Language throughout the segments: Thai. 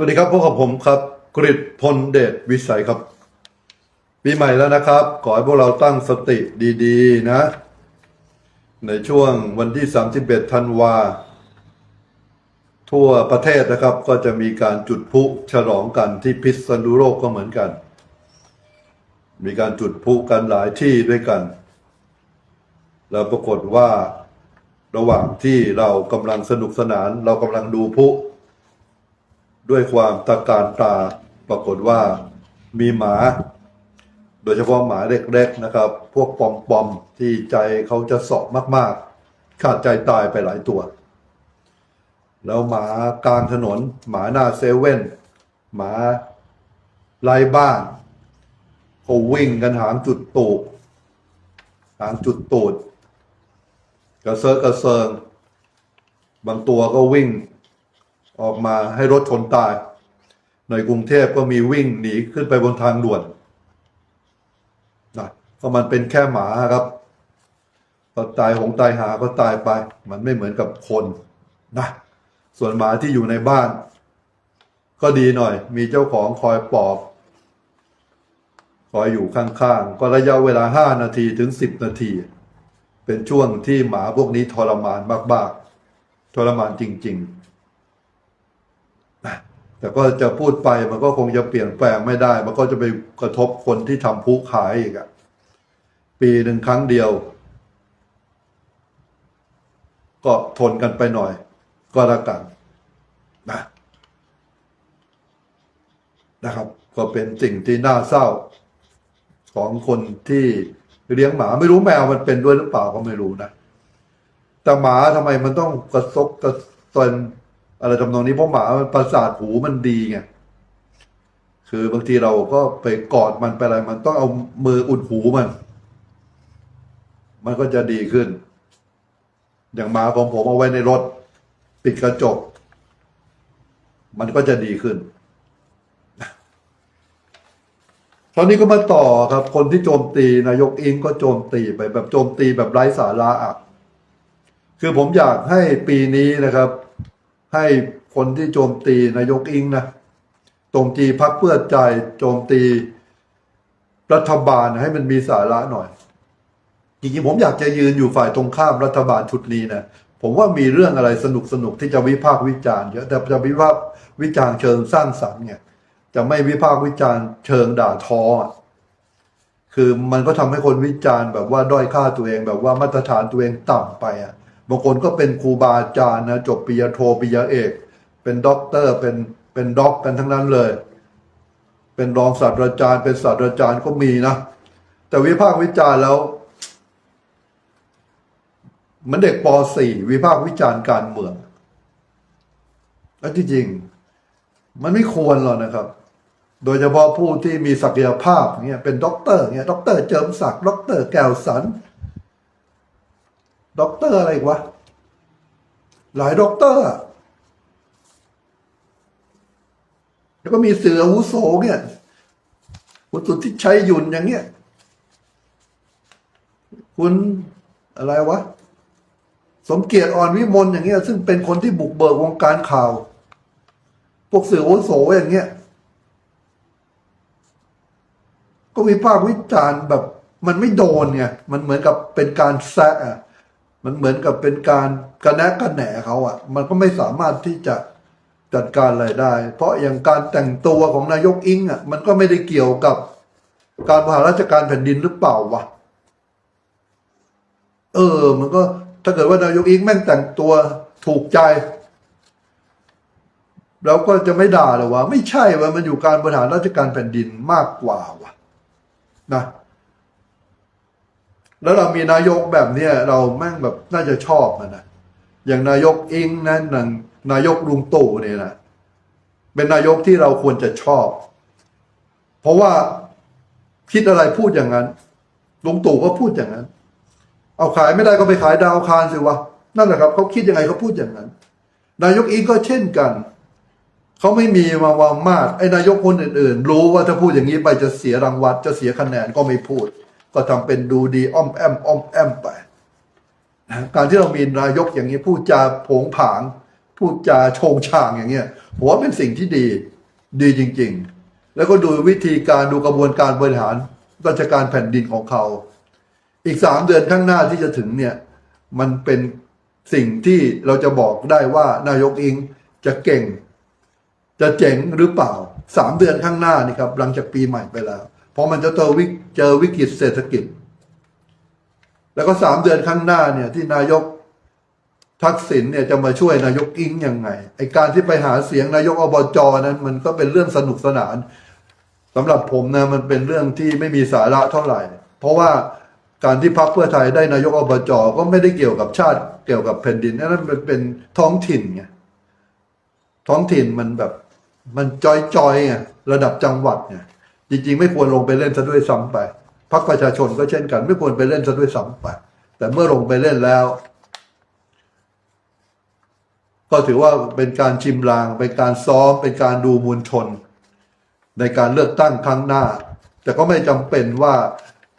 สวัสดีครับพบกับผมครับกริตพลเดชวิสัยครับ ปีใหม่แล้วนะครับ ขอให้พวกเราตั้งสติดีๆนะ ในช่วงวันที่ 31 ธันวา ทั่วประเทศนะครับ ก็จะมีการจุดพลุฉลองกันที่พิษณุโลกก็เหมือนกัน มีการจุดพลุกันหลายที่ด้วยกัน แล้วปรากฏว่าระหว่างที่เรากำลังสนุกสนาน เรากำลังดูพลุ ด้วยความตะการตาปรากฏว่ามีหมา โดยเฉพาะหมาเล็กๆนะครับ พวกปอมๆที่ใจเขาจะสาะมากๆ ขาดใจตายไปหลายตัว แล้วหมากลางถนน หมาหน้าเซเว่นหมาไร้บ้านเขาวิ่งกันหางจุดตูกหางจุดตูดกระเซาะกระเซิง บางตัวก็วิ่ง ออกมาให้รถชนตาย ในกรุงเทพก็มีวิ่งหนีขึ้นไปบนทางด่วนนะเพราะมันเป็นแค่หมาครับก็ตายหงตายหาก็ตายไป มันไม่เหมือนกับคนนะส่วนหมาที่อยู่ในบ้าน ก็ดีหน่อย มีเจ้าของคอยปอบ คอยอยู่ข้างๆ ก็ระยะเวลาห้านาทีถึงสิบนาที เป็นช่วงที่หมาพวกนี้ทรมานมากๆ ทรมานจริง ๆ แต่ก็จะพูดไปมันก็คงจะเปลี่ยนแปลงไม่ได้ มันก็จะไปกระทบคนที่ทำผู้ขายอีกอะปีหนึ่งครั้งเดียว ก็ทนกันไปหน่อย ก็แล้วกันนะนะครับ ก็เป็นสิ่งที่น่าเศร้า ของคนที่เลี้ยงหมาไม่รู้แมวมันเป็นด้วยหรือเปล่าก็ไม่รู้นะ แต่หมาทำไมมันต้องกระซกกระซน อะไรทำนองนี้เพราะหมามันประสาทหูมันดีไงคือบางทีเราก็ไปกอดมันไปอะไรมันต้องเอามืออุดหูมัน มันก็จะดีขึ้น อย่างหมาของผมเอาไว้ในรถ ปิดกระจก มันก็จะดีขึ้นคราวนี้ก็มาต่อครับ คนที่โจมตีนายกอิงก็โจมตีไปแบบโจมตีแบบไร้สาระอะคือผมอยากให้ปีนี้นะครับ ให้คนที่โจมตีนายกอิงนะโจมตีพักเพื่อใจโจมตีรัฐบาลให้มันมีสาระหน่อยจริงๆผมอยากจะยืนอยู่ฝ่ายตรงข้ามรัฐบาลชุดนี้นะผมว่ามีเรื่องอะไรสนุกสนุกๆที่จะวิพากษ์วิจารณ์เยอะแต่จะวิพากษ์วิจารณ์เชิงสร้างสรรค์ไงจะไม่วิพากษ์วิจารณ์เชิงด่าทอคือมันก็ทำให้คนวิจารณ์แบบว่าด้อยค่าตัวเองแบบว่ามาตรฐานตัวเองต่ำไปอะ บางคนก็เป็นครูบาอาจารย์นะจบปริญญาโทปริญญาเอก เป็นด็อกเตอร์เป็นเป็นด็อกกันทั้งนั้นเลย เป็นรองศาสตราจารย์ เป็นศาสตราจารย์ก็มีนะ แต่วิพากษ์วิจารณ์แล้วมือนเด็กป .4 วิพากษ์วิจารณ์การเมืองแล้วที่จริง มันไม่ควรหรอกนะครับ โดยเฉพาะผู้ที่มีศักยภาพเงี้ยเป็นด็อกเตอร์เงี้ยด็อกเตอร์เจิมศักดิ์ด็อกเตอร์แก้วสัน ด็อกเตอร์อะไรอีกวะ หลายด็อกเตอร์แล้วก็มีเสืออาวุโสเนี่ยคุณสุทธิชัยหยุ่นอย่างเงี้ย คุณอะไรวะ สมเกียรติอ่อนวิมลอย่างเงี้ย ซึ่งเป็นคนที่บุกเบิกวงการข่าว พวกสื่ออโสอย่างเงี้ย ก็วิพากษ์วิจารณ์แบบ มันไม่โดนไง มันเหมือนกับเป็นการแซะ มันเหมือนกับเป็นการกระแนะกระแหนเขาอะ มันก็ไม่สามารถที่จะจัดการอะไรได้ เพราะอย่างการแต่งตัวของนายกอิงอะ มันก็ไม่ได้เกี่ยวกับการบริหารราชการแผ่นดินหรือเปล่าวะ เออ มันก็ถ้าเกิดว่านายกอิงแม่งแต่งตัวถูกใจเราก็จะไม่ด่าหรอวะ ไม่ใช่ว่ามันอยู่การบริหารราชการแผ่นดินมากกว่าวะนะ แล้วเรามีนายกแบบเนี้ยเราแม่งแบบน่าจะชอบมันนะอย่างนายกอิงนะนางนายกลุงตู่เนี่ยนะเป็นนายกที่เราควรจะชอบ เพราะว่าคิดอะไรพูดอย่างนั้นลุงตู่ก็พูดอย่างนั้น เอาขายไม่ได้ก็ไปขายดาวคารสิวะนั่นแหละครับเขาคิดยังไงเขาพูดอย่างนั้น นายกอิงก็เช่นกันเขาไม่มีมาวามาดไอ้นายกคนอื่นๆ รู้ว่าถ้าพูดอย่างนี้ไปจะเสียรางวัลจะเสียคะแนนก็ไม่พูด ก็ทำเป็นดูดีอ้อมแอมอ้อมแอมไปนะการที่เรามีนายกอย่างนี้พูดจาผงผาง พูดจาโชงช่างอย่างเงี้ยผมว่าเป็นสิ่งที่ดีดีจริง ๆ แล้วก็ดูวิธีการดูกระบวนการบริหารราชการแผ่นดินของเขา อีกสามเดือนข้างหน้าที่จะถึงเนี่ย มันเป็นสิ่งที่เราจะบอกได้ว่านายกอิงจะเก่ง จะเจ๋งหรือเปล่าสามเดือนข้างหน้านี่ครับ หลังจากปีใหม่ไปแล้ว ราะมันจะเจอวิกเจอวิกฤตเศรษฐกิจ แล้วก็สามเดือนข้างหน้าเนี่ยที่นายกทักษิณเนี่ยจะมาช่วยนายกอิงยังไงไอการที่ไปหาเสียงนายกอบจนั้น มันก็เป็นเรื่องสนุกสนานสำหรับผมนะมันเป็นเรื่องที่ไม่มีสาระเท่าไหร่ เพราะว่าการที่พรรคเพื่อไทยได้นายกอบจก็ไม่ได้เกี่ยวกับชาติเกี่ยวกับแผ่นดินนั่นมันเป็นท้องถิ่นไงท้องถิ่นมันแบบ มันจอยจอยๆไงระดับจังหวัดเนี่ย จริงๆ ไม่ควรลงไปเล่นซะด้วยซ้ำไปพรรคประชาชนก็เช่นกัน ไม่ควรไปเล่นซะด้วยซ้ำไป แต่เมื่อลงไปเล่นแล้ว ก็ถือว่าเป็นการชิมลาง เป็นการซ้อม เป็นการดูมวลชน ในการเลือกตั้งครั้งหน้า แต่ก็ไม่จำเป็นว่า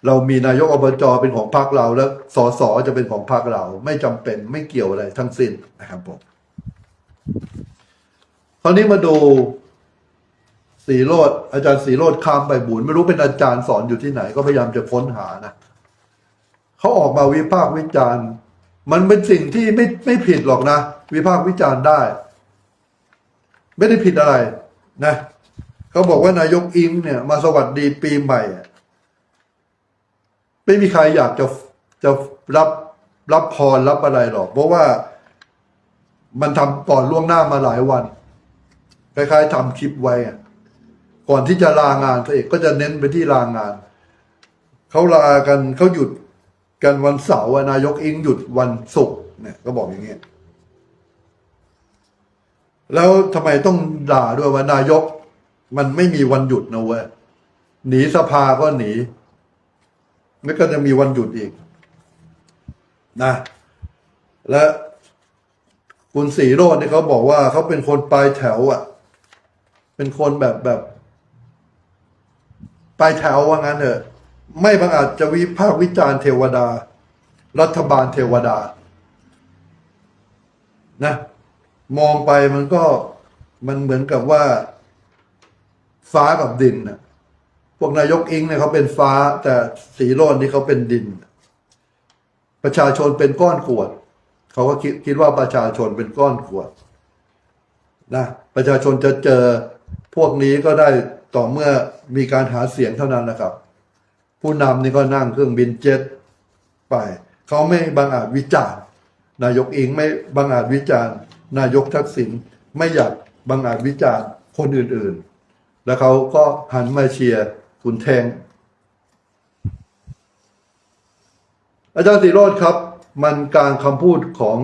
เรามีนายกอบจเป็นของพรรคเรา แล้วสสจะเป็นของพรรคเรา ไม่จำเป็นไม่เกี่ยวอะไรทั้งสิ้นนะครับผมคราวนี้มาดู สีโรดอาจารย์สีโรดคามใบบุญไม่รู้เป็นอาจารย์สอนอยู่ที่ไหน ก็พยายามจะค้นหานะเขาออกมาวิพากษ์วิจารณ์ มันเป็นสิ่งที่ไม่ไม่ผิดหรอกนะวิพากษ์วิจารณ์ได้ ไม่ได้ผิดอะไรนะเขาบอกว่านายกอิงเนี่ย มาสวัสดีปีใหม่ ไม่มีใครอยากจะจะรับรับพรรับอะไรหรอก เพราะว่ามันทำก่อนล่วงหน้ามาหลายวันคล้ายๆทำคลิปไว้อะ ก่อนที่จะลางานพระเอกก็จะเน้นไปที่ลางาน เขาลากันเขาหยุดกันวันเสาร์นายกอิงหยุดวันศุกร์เนี่ยก็บอกอย่างเงี้ยแล้วทำไมต้องด่าด้วยว่านายก มันไม่มีวันหยุดนะเว้ยหนีสภาก็หนีแล้วก็จะมีวันหยุดอีก นะ และคุณสีโรดเนี่ยเขาบอกว่าเขาเป็นคนปลายแถวอะ เป็นคนแบบแบบ ปลายแถวว่างั้นเถอะ ไม่บังอาจจะวิพากษ์วิจารณ์เทวดา รัฐบาลเทวดา นะ มองไปมันก็มันเหมือนกับว่า ฟ้ากับดินนะพวกนายกอิงเนี่ยเขาเป็นฟ้า แต่สีโรดนี่เขาเป็นดิน ประชาชนเป็นก้อนกรวด เขาก็คิดคิดว่าประชาชนเป็นก้อนกรวดนะประชาชนจะเจอพวกนี้ก็ได้ ต่อเมื่อมีการหาเสียงเท่านั้นนะครับ ผู้นำนี่ก็นั่งเครื่องบินเจ็ตไป เขาไม่บังอาจวิจารณ์ นายกอิงไม่บังอาจวิจารณ์ นายกทักษิณไม่อยากบังอาจวิจารณ์คนอื่นๆ แล้วเขาก็หันมาเชียร์คุณแทง อาจารย์สีโรดครับ มันการคำพูดของ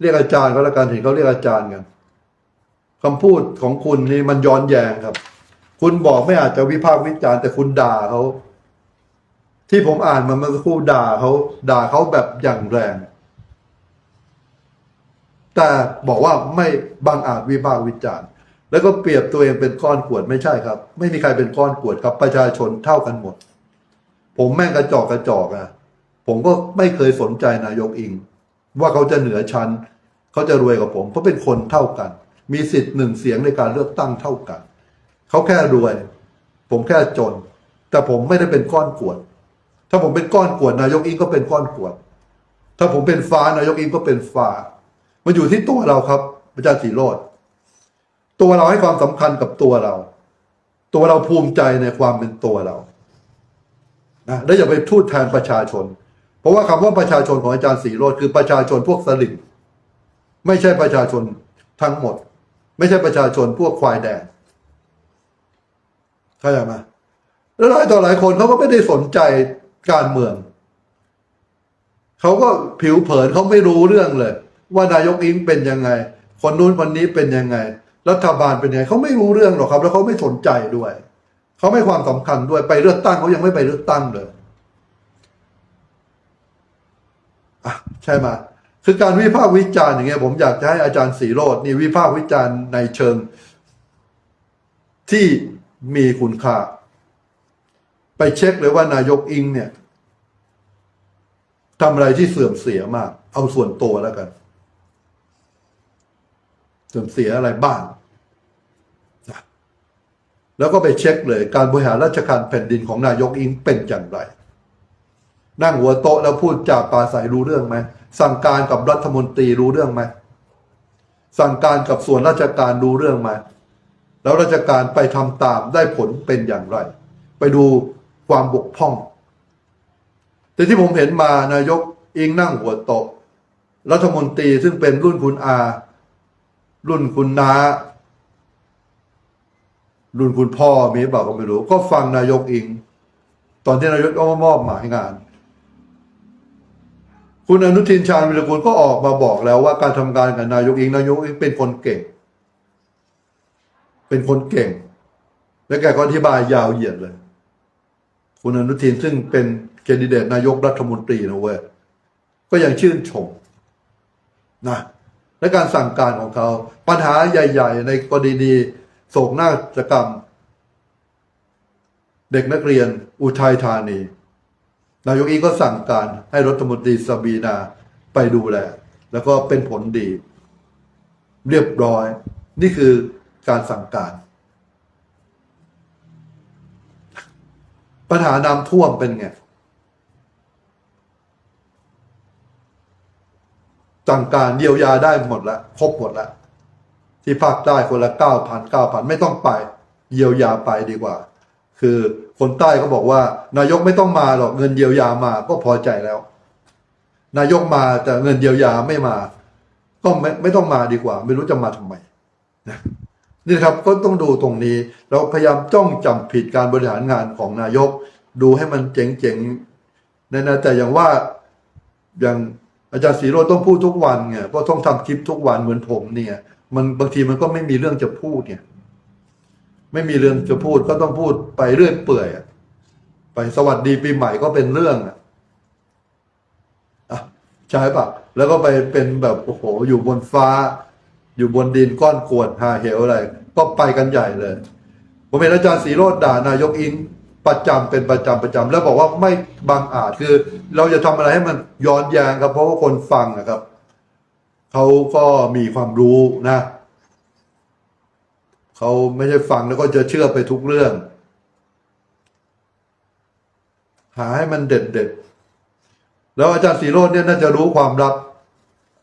เรียกอาจารย์ก็แล้วกันเห็นเขาเรียกอาจารย์กันคำพูดของคุณนี่มันย้อนแย้งครับ คุณบอกไม่อาจจะวิพากษ์วิจารณ์แต่คุณด่าเขา ที่ผมอ่านมาเมื่อสักครู่ด่าเขาด่าเขาแบบอย่างแรง แต่บอกว่าไม่บังอาจวิพากษ์วิจารณ์ แล้วก็เปรียบตัวเองเป็นก้อนกรวดไม่ใช่ครับ ไม่มีใครเป็นก้อนกรวดครับ ประชาชนเท่ากันหมด ผมแม่งกระจอกกระจอกอะผมก็ไม่เคยสนใจนายกอิง ว่าเขาจะเหนือชั้น เขาจะรวยกว่าผม เพราะเป็นคนเท่ากัน มีสิทธิ์หนึ่งเสียงในการเลือกตั้งเท่ากัน เขาแค่รวย ผมแค่จน แต่ผมไม่ได้เป็นก้อนกวด ถ้าผมเป็นก้อนกวดนายกอิงก็เป็นก้อนกวด ถ้าผมเป็นฟ้านายกอิงก็เป็นฟ้า มันอยู่ที่ตัวเราครับอาจารย์สีโรดตัวเราให้ความสำคัญกับตัวเรา ตัวเราภูมิใจในความเป็นตัวเรานะแล้วอย่าไปทูดแทนประชาชน เพราะว่าคำว่าประชาชนของอาจารย์สีโรดคือประชาชนพวกสลิมไม่ใช่ประชาชนทั้งหมด ไม่ใช่ประชาชนพวกควายแดง เข้าใจไหมแล้วหลายต่อหลายคนเขาก็ไม่ได้สนใจการเมือง เขาก็ผิวเผินเขาไม่รู้เรื่องเลย ว่านายกอิงเป็นยังไง คนนู้นคนนี้เป็นยังไง รัฐบาลเป็นยังไงเขาไม่รู้เรื่องหรอกครับ แล้วเขาไม่สนใจด้วย เขาไม่ความสำคัญด้วยไปเลือกตั้งเขายังไม่ไปเลือกตั้งเลยอะใช่ไหมคือการวิพากษ์วิจารณ์อย่างเงี้ยผมอยากจะให้อาจารย์สีโรดนี่วิพากษ์วิจารณ์ในเชิง ที่ มีคุณค่า ไปเช็คเลยว่านายกอิงเนี่ยทำอะไรที่เสื่อมเสียมาก เอาส่วนตัวแล้วกัน เสื่อมเสียอะไรบ้างนแล้วก็ไปเช็คเลยการบริหารราชการแผ่นดินของนายกอิงเป็นอย่างไร นั่งหัวโต๊ะแล้วพูดจาปาศัยรู้เรื่องไหมสั่งการกับรัฐมนตรีรู้เรื่องไหมสั่งการกับส่วนราชการรู้เรื่องไหม แล้วราชการไปทำตามได้ผลเป็นอย่างไร ไปดูความบกพร่อง แต่ที่ผมเห็นมานายกอิงนั่งหัวโต๊ะรัฐมนตรีซึ่งเป็นรุ่นคุณอา รุ่นคุณนารุ่นคุณพ่อมีหรือเปล่าก็ไม่รู้ ก็ฟังนายกอิง ตอนที่นายกเอามามอบหมายงาน คุณอนุทินชาญวิรกูลก็ออกมาบอกแล้วว่าการทำงานกับนายกอิง นายกอิงเป็นคนเก่ง เป็นคนเก่ง และแกก็อธิบายยาวเหยียดเลย คุณอนุทินซึ่งเป็นแคนดิเดตนายกรัฐมนตรีนะเว้ยก็ยังชื่นชมนะและการสั่งการของเขา ปัญหาใหญ่ ๆ ในกรณีโศกนาฏกรรม เด็กนักเรียนอุทัยธานี นายกอีก็สั่งการให้รัฐมนตรีสบีนาไปดูแล แล้วก็เป็นผลดี เรียบร้อย นี่คือ การสั่งการ ปัญหาน้ำท่วมเป็นไง สั่งการเยียวยาได้หมดแล้วครบหมดแล้ว ที่ภาคใต้คนละเก้าพันเก้าพันไม่ต้องไป เยียวยาไปดีกว่า คือคนใต้เขาบอกว่า นายกไม่ต้องมาหรอกเงินเยียวยามาก็พอใจแล้ว นายกมาแต่เงินเยียวยาไม่มา ก็ไม่ไม่ต้องมาดีกว่า ไม่รู้จะมาทำไมนะ นี่ครับก็ต้องดูตรงนี้ เราพยายามจ้องจำผิดการบริหารงานของนายก ดูให้มันเจ๋งๆนะนะแต่อย่างว่าอย่างอาจารย์สีโรจน์ต้องพูดทุกวันไงเพราะต้องทำคลิปทุกวันเหมือนผมเนี่ย มันบางทีมันก็ไม่มีเรื่องจะพูดเนี่ย ไม่มีเรื่องจะพูดก็ต้องพูดไปเรื่อยเปื่อยไปสวัสดีปีใหม่ก็เป็นเรื่องอะใช่ปะแล้วก็ไปเป็นแบบโอ้โหอยู่บนฟ้า อยู่บนดินก้อนกรวดหาเหวอะไร ก็ไปกันใหญ่เลย ผมเห็นอาจารย์สีโรดด่านายกอิงประจำเป็นประจำประจำแล้วบอกว่าไม่บังอาจคือ เราจะทำอะไรให้มันย้อนแยงครับ เพราะว่าคนฟังนะครับเขาก็มีความรู้นะเขาไม่ใช่ฟังแล้วก็จะเชื่อไปทุกเรื่อง หาให้มันเด็ดเด็ดแล้วอาจารย์สีโรจน์เนี่ยน่าจะรู้ความลับ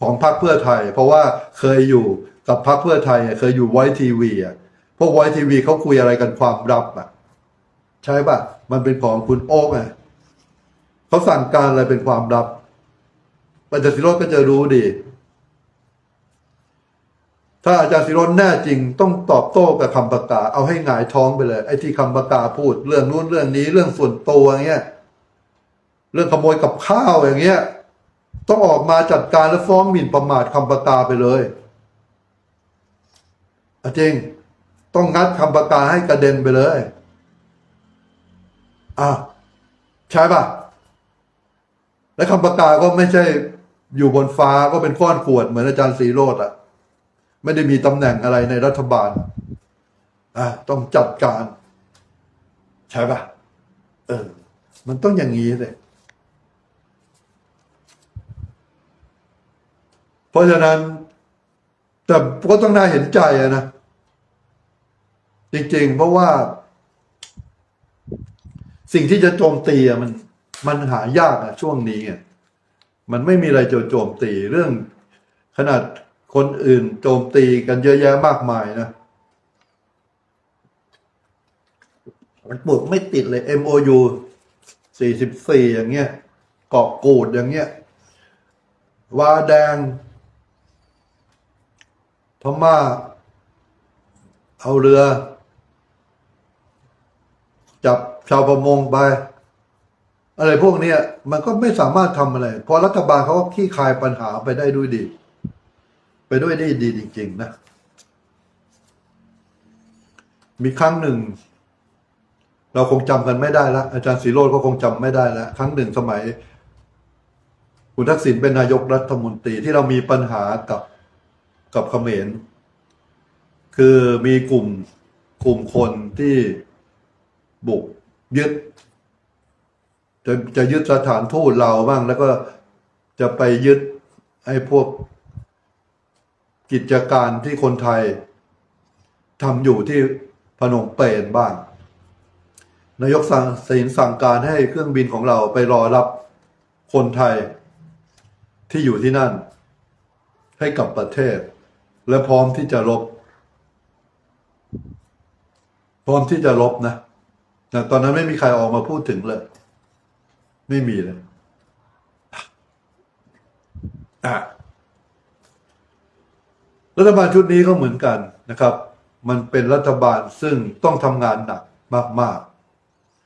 ของพรรคเพื่อไทย เพราะว่าเคยอยู่กับพรรคเพื่อไทยเคยอยู่ไวทีวีอะพวกไวทีวีเขาคุยอะไรกันความลับอะ ใช่ปะมันเป็นของคุณโอ๊กไงเขาสั่งการอะไรเป็นความลับอาจารย์สีโรจน์ก็จะรู้ดี ถ้าอาจารย์สิโรจน์แน่จริงต้องตอบโต้กับคำประกาศเอาให้หงายท้องไปเลย ไอ้ที่คำประกาศพูด เรื่องนู้นเรื่องนี้ เรื่องส่วนตัวอย่างเงี้ย เรื่องขโมยกับข้าวอย่างเงี้ย ต้องออกมาจัดการและฟ้องหมิ่นประมาทคำประกาศไปเลยอจริง ต้องงัดคำประกาศให้กระเด็นไปเลยอะใช่ปะและคำประกาศก็ไม่ใช่อยู่บนฟ้าก็เป็นก้อนขวดเหมือนอาจารย์สีโรดอะไม่ได้มีตำแหน่งอะไรในรัฐบาลอะต้องจัดการ ใช่ปะเออ มันต้องอย่างนี้เลย เพราะฉะนั้น แต่ก็ต้องน่าเห็นใจนะ จริง ๆ เพราะว่า สิ่งที่จะโจมตีมัน มันหายากอะช่วงนี้อะมันไม่มีอะไรจะโจมตีเรื่อง ขนาดคนอื่นโจมตีกันเยอะแยะมากมายนะมันปลูกไม่ติดเลย MOU 44 อย่างเงี้ยเกาะกูดอย่างเงี้ยวาแดง พม่า เอาเรือ จับชาวประมงไป อะไรพวกนี้มันก็ไม่สามารถทำอะไร เพราะรัฐบาลเขาก็ขี้คายปัญหาไปได้ด้วยดี ไปด้วยได้ดีจริง ๆ นะ มีครั้งหนึ่ง เราคงจำกันไม่ได้ล้วอาจารย์สีโรดก็คงจำไม่ได้ล้วครั้งหนึ่งสมัยคุณทักษิณเป็นนายกรัฐมนตรีที่เรามีปัญหากับ กับเขมรคือมีกลุ่มกลุ่มคนที่บุกยึด จะจะยึดสถานทูตเราบ้างแล้วก็จะไปยึดไอ้พวกกิจการที่คนไทยทำอยู่ที่พนมเปญบ้าง นายกสั่งสินสั่งการให้เครื่องบินของเราไปรอรับคนไทยที่อยู่ที่นั่นให้กับประเทศ และพร้อมที่จะรบพร้อมที่จะรบนะแต่ตอนนั้นไม่มีใครออกมาพูดถึงเลย ไม่มีเลยอะรัฐบาลชุดนี้ก็เหมือนกันนะครับ มันเป็นรัฐบาลซึ่งต้องทำงานหนักมาก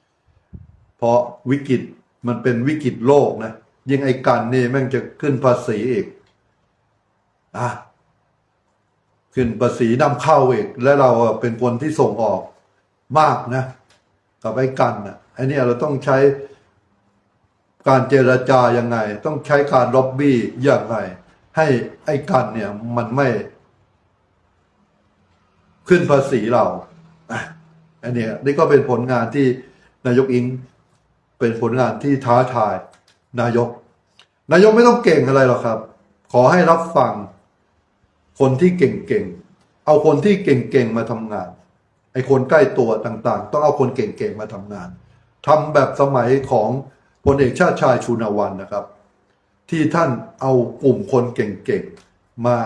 ๆ เพราะวิกฤตมันเป็นวิกฤตโลกนะยิ่งไอ้กันนี่แม่งจะขึ้นภาษีอีกอะ ขึ้นภาษีนำเข้าอีกและเราเป็นคนที่ส่งออกมากนะ กับไอ้กันนะไอ้นี่เราต้องใช้การเจรจายังไง ต้องใช้การล็อบบี้ย่างไรให้ไอ้กันเนี่ยมันไม่ ขึ้นภาษีเราอันนี้นี่ก็เป็นผลงานที่นายกอิง เป็นผลงานที่ท้าทาย นายก นายกไม่ต้องเก่งอะไรหรอกครับ ขอให้รับฟัง คนที่เก่งๆ เอาคนที่เก่งๆ มาทำงาน ไอ้คนใกล้ตัวต่างๆ ต้องเอาคนเก่งๆ มาทำงานทำแบบสมัยของพลเอกชาติชายชูนวันนะครับ ที่ท่านเอากลุ่มคนเก่งๆ มา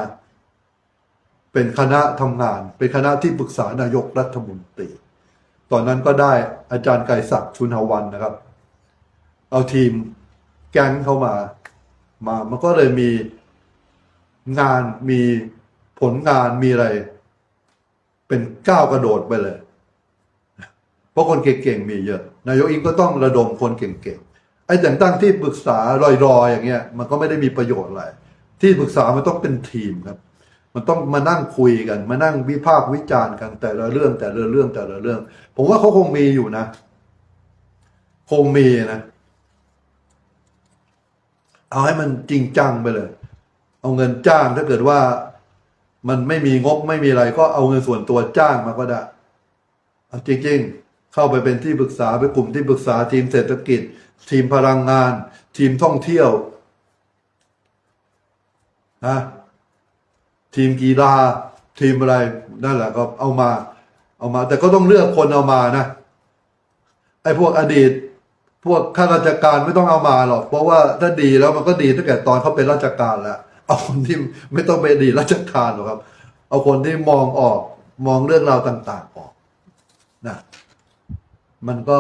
เป็นคณะทำงาน เป็นคณะที่ปรึกษานายกรัฐมนตรี ตอนนั้นก็ได้อาจารย์ไกรศักดิ์ชุนหวันนะครับ เอาทีมแก๊งเข้ามา มา มันก็เลยมีงานมี ผลงานมีอะไร เป็นก้าวกระโดดไปเลย เพราะคนเก่งๆมีเยอะ นายกอิงก็ต้องระดมคนเก่งๆไอ้แต่งตั้งที่ปรึกษาลอยๆอย่างเงี้ย มันก็ไม่ได้มีประโยชน์อะไรที่ปรึกษามันต้องเป็นทีมครับ มันต้องมานั่งคุยกัน มานั่งวิพากษ์วิจารณ์กันแต่ละเรื่องแต่ละเรื่องแต่ละเรื่อง ผมว่าเขาคงมีอยู่นะ คงมีนะ เอาให้มันจริงจังไปเลย เอาเงินจ้างถ้าเกิดว่า มันไม่มีงบไม่มีอะไรก็เอาเงินส่วนตัวจ้างมาก็ได้เอาจริงๆ เข้าไปเป็นที่ปรึกษาไปกลุ่มที่ปรึกษาทีมเศรษฐกิจ ทีมพลังงาน ทีมท่องเที่ยวนะทีมกีฬาทีมอะไรนั่นแหละก็เอามา เอามา แต่ก็ต้องเลือกคนเอามานะไอ้พวกอดีต พวกข้าราชการไม่ต้องเอามาหรอก เพราะว่าถ้าดีแล้วมันก็ดีตั้งแต่ตอนเขาเป็นราชการแล้ว เอาคนที่ไม่ต้องไปนดีราชการหรอกครับ เอาคนที่มองออกมองเรื่องราวต่าง ๆออกนะมันก็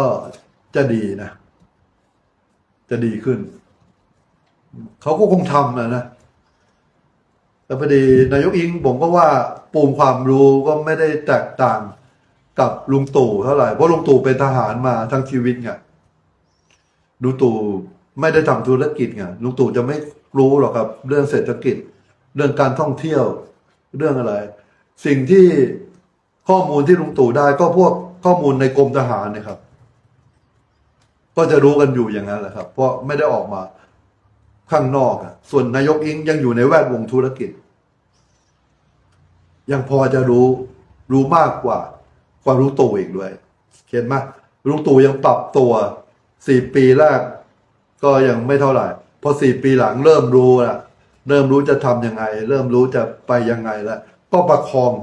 จะดีนะ จะดีขึ้น เขาก็คงทำนะนะแต่พอดีนายกอิงผมก็ว่าปูมความรู้ก็ไม่ได้แตกต่างกับลุงตู่เท่าไหร่เพราะลุงตู่เป็นทหารมาทั้งชีวิตไงลุงตู่ไม่ได้ทำธุรกิจไงลุงตู่จะไม่ รู้หรอกครับ เรื่องเศรษฐกิจ เรื่องการท่องเที่ยว เรื่องอะไร สิ่งที่ข้อมูลที่ลุงตู่ได้ก็พวกข้อมูลในกรมทหารนะครับ ก็จะรู้กันอยู่อย่างนั้นแหละครับ เพราะไม่ได้ออกมาข้างนอกส่วนนายกอิงยังอยู่ในแวดวงธุรกิจ ยังพอจะรู้รู้มากกว่า ความรู้ตู่อีกด้วยเห็นไหมลุงตู่ยังปรับตัวสี่ปีแรกก็ยังไม่เท่าไหร่ พอสี่ปีหลังเริ่มรู้ละเริ่มรู้จะทำยังไง เริ่มรู้จะไปยังไงแล้วก็ประคอง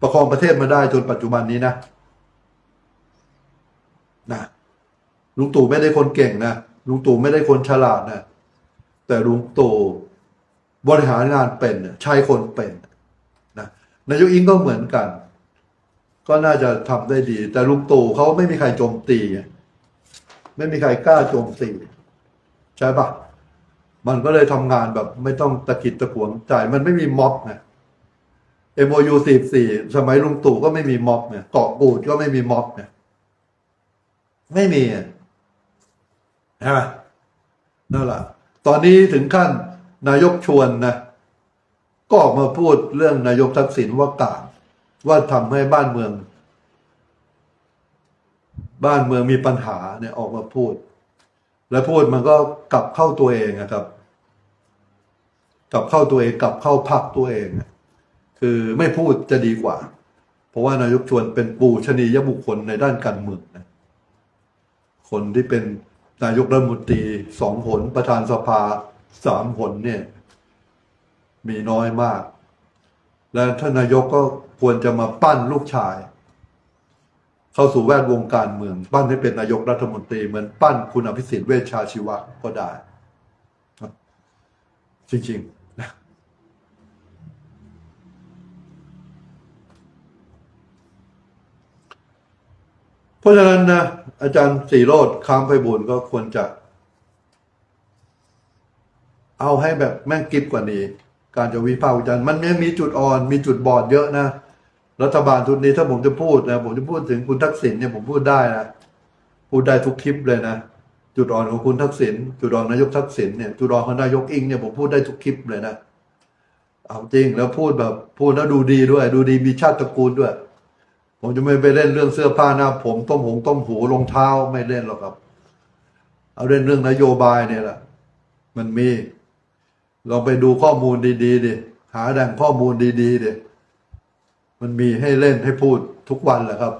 ประคองประเทศมาได้จนปัจจุบันนี้นะนะลุงตู่ไม่ได้คนเก่งนะลุงตู่ไม่ได้คนฉลาดนะแต่ลุงตู่บริหารงานเป็นใช้คนเป็นนะนายกอิงก็เหมือนกัน ก็น่าจะทำได้ดี แต่ลุงตู่เขาไม่มีใครโจมตี ไม่มีใครกล้าโจมตี ใช่ปะมันก็เลยทำงานแบบไม่ต้องตะกิดตะขวงใจมันไม่มีม็อบไง MOU 44 สมัยลุงตู่ก็ไม่มีม็อบเนี่ยเกาะกูดก็ไม่มีม็อบเนี่ยไม่มีอะใช่ไหมนั่นแหละตอนนี้ถึงขั้นนายกชวนนะ ก็ออกมาพูดเรื่องนายกทักษิณว่ากลางว่าทำให้บ้านเมือง บ้านเมืองมีปัญหาเนี่ยออกมาพูด แล้วพูดมันก็กลับเข้าตัวเองนะครับ กลับเข้าตัวเองกลับเข้าพักตัวเองคือไม่พูดจะดีกว่า เพราะว่านายกชวนเป็นปูชนียบุคคลในด้านการเมืองนะคนที่เป็นนายกรัฐมนตรีสองผลประธานสภาสามผลเนี่ย มีน้อยมาก และท่านนายกก็ควรจะมาปั้นลูกชาย เข้าสู่แวดวงการเมือง ปั้นให้เป็นนายกรัฐมนตรีเหมือนปั้นคุณอภิสิทธิ์เวชชาชีวะก็ได้ จริงๆนะเพราะฉะนั้นนะอาจารย์สีโรดค้ามไพบูลย์ก็ควรจะ เอาให้แบบแม่งกิบกว่านี้ การจะวิพากษ์วิจารณ์มันยังมีจุดอ่อน มีจุดบอดเยอะนะ รัฐบาลทุนนี้ถ้าผมจะพูดนะผมจะพูดถึงคุณทักษิณเนี่ยผมพูดได้นะพูดได้ทุกคลิปเลยนะจุดอ่อนของคุณทักษิณจุดอ่อนนายกทักษิณเนี่ยจุดอ่อนของนายกอิงเนี่ยผมพูดได้ทุกคลิปเลยนะเอาจริงแล้วพูดแบบพูดแล้วดูดีด้วย ดูดีมีชาติตระกูลด้วย ผมจะไม่ไปเล่นเรื่องเสื้อผ้าหน้าผมต้มหงต้มหูรองเท้าไม่เล่นหรอกครับ เอาเล่นเรื่องนโยบายเนี่ยแหละมันมีลองไปดูข้อมูลดีๆดิหาแหล่งข้อมูลดีๆดิ มันมีให้เล่นให้พูดทุกวันแหละครับ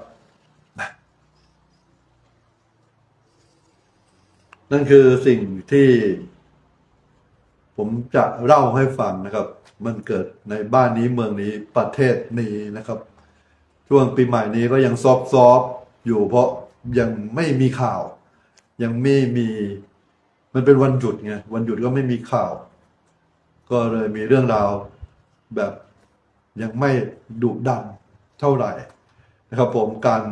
นั่นคือสิ่งที่ ผมจะเล่าให้ฟังนะครับ มันเกิดในบ้านนี้เมืองนี้ประเทศนี้นะครับ ช่วงปีใหม่นี้ก็ยังซอฟซอฟๆอยู่เพราะยังไม่มีข่าว ยังไม่มี มันเป็นวันหยุดไงวันหยุดก็ไม่มีข่าว ก็เลยมีเรื่องราวแบบ ยังไม่ดุดันเท่าไหร่นะครับผมการ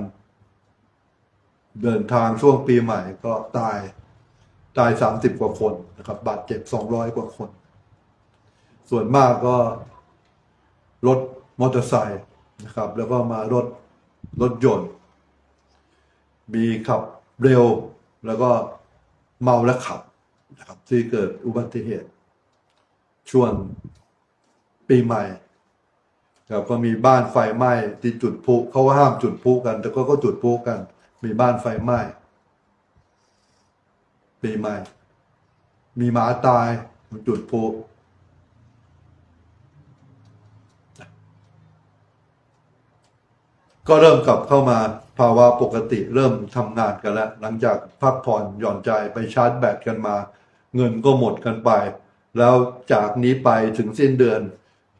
เดินทางช่วงปีใหม่ก็ตายตายสามสิบกว่าคนนะครับบาดเจ็บสองร้อยกว่าคน ส่วนมากก็รถมอเตอร์ไซค์นะครับ แล้วก็มารถรถยนต์ มีขับเร็วแล้วก็เมาและขับนะครับที่เกิดอุบัติเหตุช่วงปีใหม่ ครับก็มีบ้านไฟไหม้ที่จุดพลุเขาว่าห้ามจุดพลุกัน แต่ก็ก็จุดพลุกัน มีบ้านไฟไหม้ปีใหม่ มีหมาตายมันจุดพลุก็เริ่มกลับเข้ามาภาวะปกติเริ่มทำงานกันแล้ว หลังจากพักผ่อนหย่อนใจไปชาร์จแบตกันมา เงินก็หมดกันไป แล้วจากนี้ไปถึงสิ้นเดือน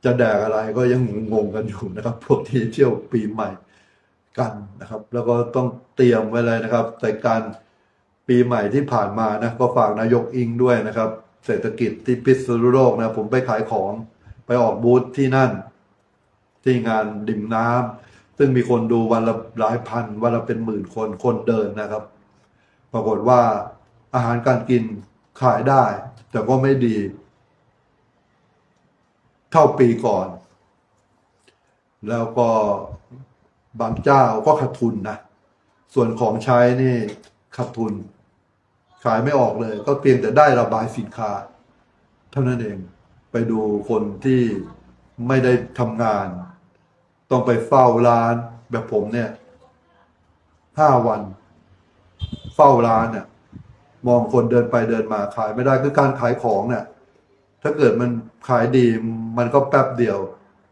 จะแดกอะไรก็ยังงงกันอยู่นะครับ พวกที่เที่ยวปีใหม่กันนะครับ แล้วก็ต้องเตรียมไว้เลยนะครับ แต่การปีใหม่ที่ผ่านมานะก็ฝากนายกอิงด้วยนะครับ เศรษฐกิจที่พิษณุโลกนะ ผมไปขายของไปออกบูธที่นั่น ที่งานดิ่มน้ำซึ่งมีคนดูวันละหลายพันวันละเป็นหมื่นคนคนเดินนะครับ ปรากฏว่าอาหารการกินขายได้ แต่ก็ไม่ดี ท่าปีก่อน แล้วก็บางเจ้าก็ขาดทุนนะ ส่วนของใช้นี่ขาดทุน ขายไม่ออกเลย ก็เพียงแต่ได้ระบายสินค้า เท่านั้นเอง ไปดูคนที่ไม่ได้ทำงาน ต้องไปเฝ้าร้านแบบผมเนี่ยห้าวัน เฝ้าร้านเนี่ยมองคนเดินไปเดินมาขายไม่ได้คือการขายของเนี่ย ถ้าเกิดมันขายดีมันก็แป๊บเดียว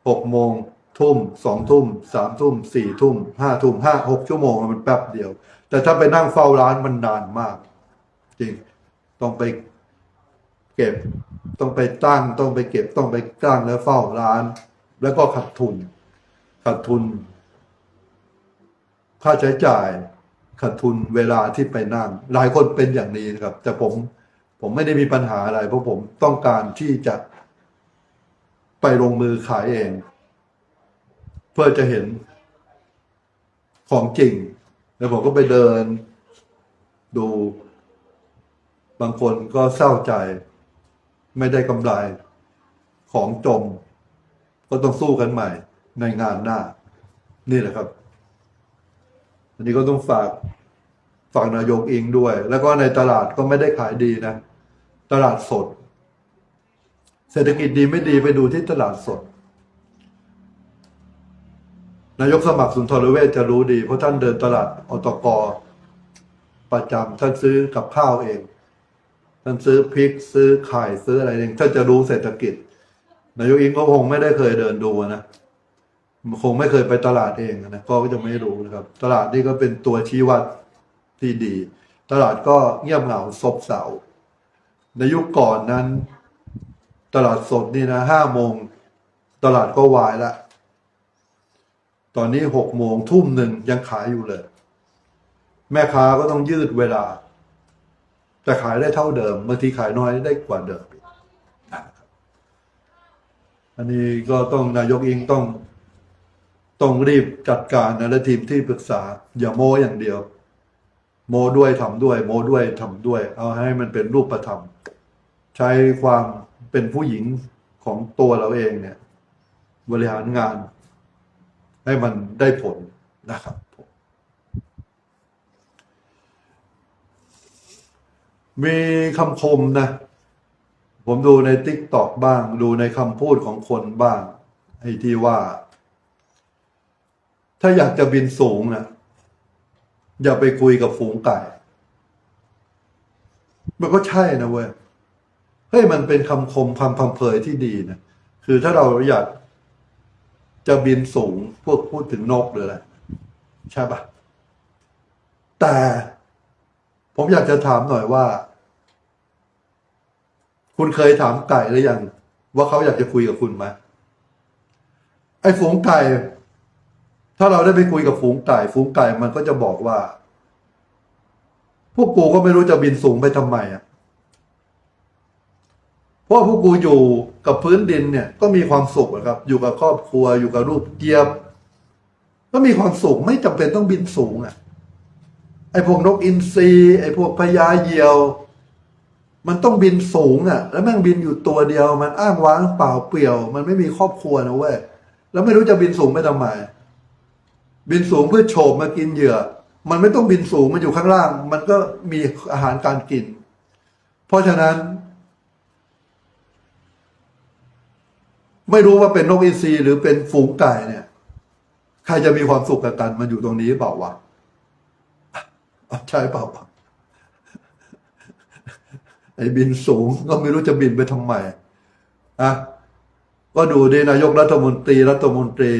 หกโมงทุ่มสองทุ่มสามทุ่มสี่ทุ่มห้าทุ่มห้าหกชั่วโมงมันแป๊บเดียว แต่ถ้าไปนั่งเฝ้าร้านมันนานมาก จริงต้องไปเก็บ ต้องไปตั้งต้องไปเก็บต้องไปตั้งแล้วเฝ้าร้าน แล้วก็ขาดทุนขาดทุน ค่าใช้จ่ายขาดทุนเวลาที่ไปนั่ง หลายคนเป็นอย่างนี้นะครับ แต่ผม ผมไม่ได้มีปัญหาอะไร เพราะผมต้องการที่จะไปลงมือขายเอง เพื่อจะเห็นของจริง แล้วผมก็ไปเดิน ดู บางคนก็เศร้าใจ ไม่ได้กำไรของจม ก็ต้องสู้กันใหม่ในงานหน้า นี่แหละครับ อันนี้ก็ต้องฝากฝากนายกเองด้วย แล้วก็ในตลาดก็ไม่ได้ขายดีนะ ตลาดสด เศรษฐกิจดีไม่ดีไปดูที่ตลาดสด นายกสมัครสุนทรเวชจะรู้ดี เพราะท่านเดินตลาดอตกประจำท่านซื้อกับข้าวเอง ท่านซื้อพริกซื้อไข่ซื้ออะไรเองท่านจะรู้เศรษฐกิจ นายกอิงก็คงไม่ได้เคยเดินดูนะคงไม่เคยไปตลาดเองนะก็จะไม่รู้นะครับ ตลาดนี่ก็เป็นตัวชี้วัดที่ดี ตลาดก็เงียบเหงาซบเซา ในยุคก่อนนั้น ตลาดสดนี่นะห้าโมง ตลาดก็วายละ ตอนนี้หกโมงทุ่มหนึ่งยังขายอยู่เลย แม่ค้าก็ต้องยืดเวลา แต่ขายได้เท่าเดิมบางทีขายน้อยได้กว่าเดิมอันนี้ก็ต้องนายกเองต้อง ต้องรีบจัดการนะและทีมที่ปรึกษา อย่าโมอย่างเดียว โมด้วยทำด้วย โมด้วยทำด้วย เอาให้มันเป็นรูปธรรม ใช้ความเป็นผู้หญิงของตัวเราเองเนี่ย บริหารงาน ให้มันได้ผลนะครับมมีคำคมนะ ผมดูในติ๊กตอกบ้าง ดูในคำพูดของคนบ้างไอ้ที่ว่า ถ้าอยากจะบินสูงนะ อย่าไปคุยกับฝูงไก่ มันก็ใช่นะเว้ย เฮ้ยมันเป็นคำคมคำพังเพยที่ดีนะ คือถ้าเราอยากจะบินสูงพวกพูดถึงนกหรืออะไรใช่ปะแต่ ผมอยากจะถามหน่อยว่า คุณเคยถามไก่หรือยัง ว่าเขาอยากจะคุยกับคุณไหมไอ้ฝูงไก่ ถ้าเราได้ไปคุยกับฝูงไก่ ฝูงไก่มันก็จะบอกว่า พวกกูก็ไม่รู้จะบินสูงไปทำไมอะเพราะพวกกูอยู่กับพื้นดินเนี่ย ก็มีความสุขอะครับ อยู่กับครอบครัว อยู่กับลูกเกียบ ก็มีความสุขไม่จำเป็นต้องบินสูงอะ ไอ้พวกนกอินทรีไอ้พวกพญาเหยี่ยว มันต้องบินสูงอะ แล้วแม่งบินอยู่ตัวเดียว มันอ้างว้างเปล่าเปลี่ยว มันไม่มีครอบครัวนะเว้ยแล้วไม่รู้จะบินสูงไปทำไม บินสูงเพื่อโฉบมากินเหยื่อ มันไม่ต้องบินสูงมันอยู่ข้างล่าง มันก็มีอาหารการกิน เพราะฉะนั้น ไม่รู้ว่าเป็นนกอินทรีหรือเป็นฝูงไก่เนี่ย ใครจะมีความสุขกับกันมันอยู่ตรงนี้เปล่าวะใช่เปล่าวะไอ้บินสูงก็ไม่รู้จะบินไปทำไมอะก็ดูดินายกรัฐมนตรีรัฐมนตรี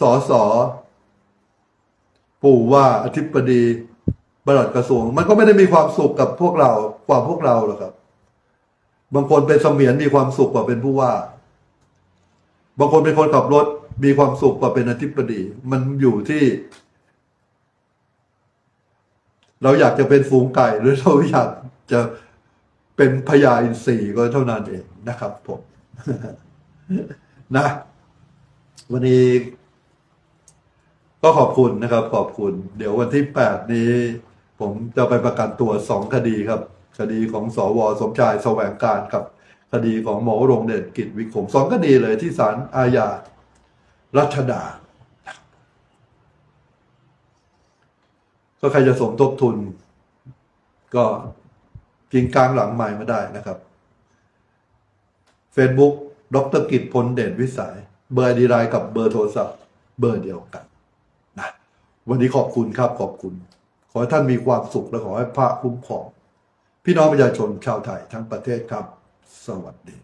สอสอ ผู้ว่าอธิบดีบลัดกระทรวง มันก็ไม่ได้มีความสุขกับพวกเรากว่าพวกเราหรอกครับ บางคนเป็นเสมียนมีความสุขกว่าเป็นผู้ว่า บางคนเป็นคนขับรถมีความสุขกว่าเป็นอธิบดี มันอยู่ที่ เราอยากจะเป็นฝูงไก่หรือเราอยากจะเป็นพญาอินทรีก็เท่านั้นเองนะครับผมนะ วันนี้ ก็ขอบคุณนะครับ ขอบคุณ เดี๋ยววันที่แปดนี้ ผมจะไปประกันตัวสองคดีครับ คดีของสวสมชายแสวงการกับ คดีของหมอรงเดชกิจวิคมสองคดีเลยที่ศาลอาญารัชดาก็ใครจะสมทบทุน ก็กินกลางหลังใหม่มาได้นะครับ Facebook ดรกิจพลเด่นวิสัย เบอร์ดีไลน์กับเบอร์โทรศัพท์ เบอร์เดียวกัน วันนี้ขอบคุณครับขอบคุณ ขอให้ท่านมีความสุขและขอให้พระคุ้มครอง พี่น้องประชาชนชาวไทยทั้งประเทศครับ สวัสดี